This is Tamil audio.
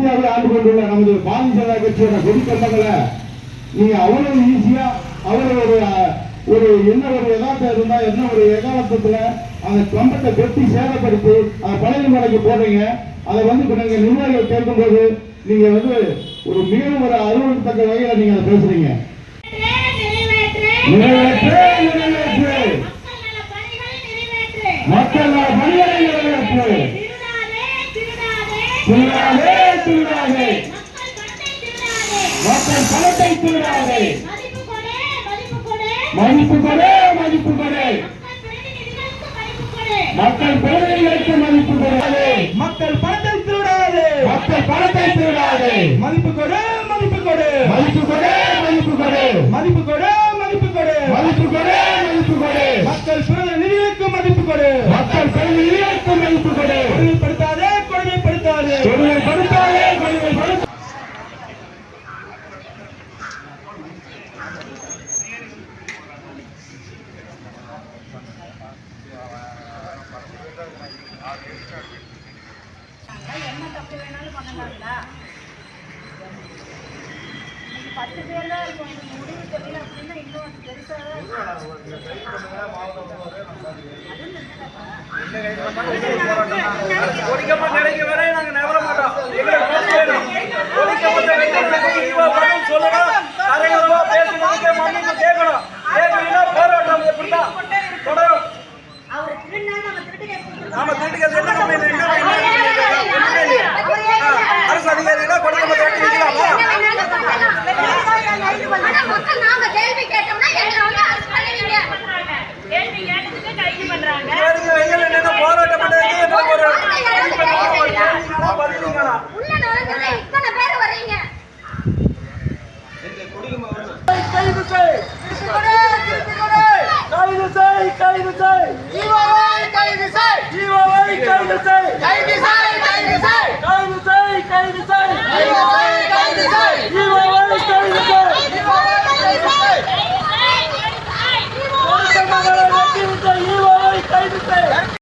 இந்தியாவை ஆண்டு கொண்டுள்ள நமது பாரதிய ஜனதா கட்சியோட கொடி கம்பங்களை நீங்க அவ்வளவு ஈஸியா அவ்வளவு ஒரு ஒரு என்ன ஒரு யதார்த்தம் இருந்தா என்ன ஒரு எகாலத்துல அந்த கம்பத்தை கொட்டி சேதப்படுத்தி அதை பழைய முறைக்கு போடுறீங்க. அதை வந்து இப்ப நீங்க நிர்வாகிகள் கேட்கும்போது நீங்க வந்து ஒரு மிகவும் ஒரு அறுவடத்தக்க வகையில நீங்க அதை பேசுறீங்க. மக்கள் பணிகளை நிறைவேற்று. திருடாதே மக்கள் பணத்தை திருடாதே மதிப்பு கொடு மதிப்பு கொடு. மக்கள் பிரதிநிதிகளுக்கு மதிப்பு கொடு மக்கள் பணத்தை திருடாதே மக்கள் பணத்தை திருடாதே மதிப்பு கொடு மதிப்பு கொடு. மதிப்பு கொடு மதிப்பு கொடு. மதிப்பு கொடு மதிப்பு கொடு மதிப்பு கொடு மதிப்பு கொடு மக்கள் பிரதிநிதிகளுக்கு மதிப்பு கொடு மக்கள் பிரதிநிதிகளுக்கு மதிப்பு கொடு கொடுமைப்படுத்தாதே கொடுமைப்படுத்தாதே கொடுமைப்படுத்தாதே கொடுமைப்படுத்த என்ன தப்பு வேணாலும் பண்ணலாங்களா இன்னைக்கு பத்து பேர் தான் இருக்கும். எனக்கு முடிவு தெரியல அப்படின்னா இன்னும் அது பெருசாக தான் இருக்கும். மக்கள் நாங்க கேள்வி கைது செய் கைது செய்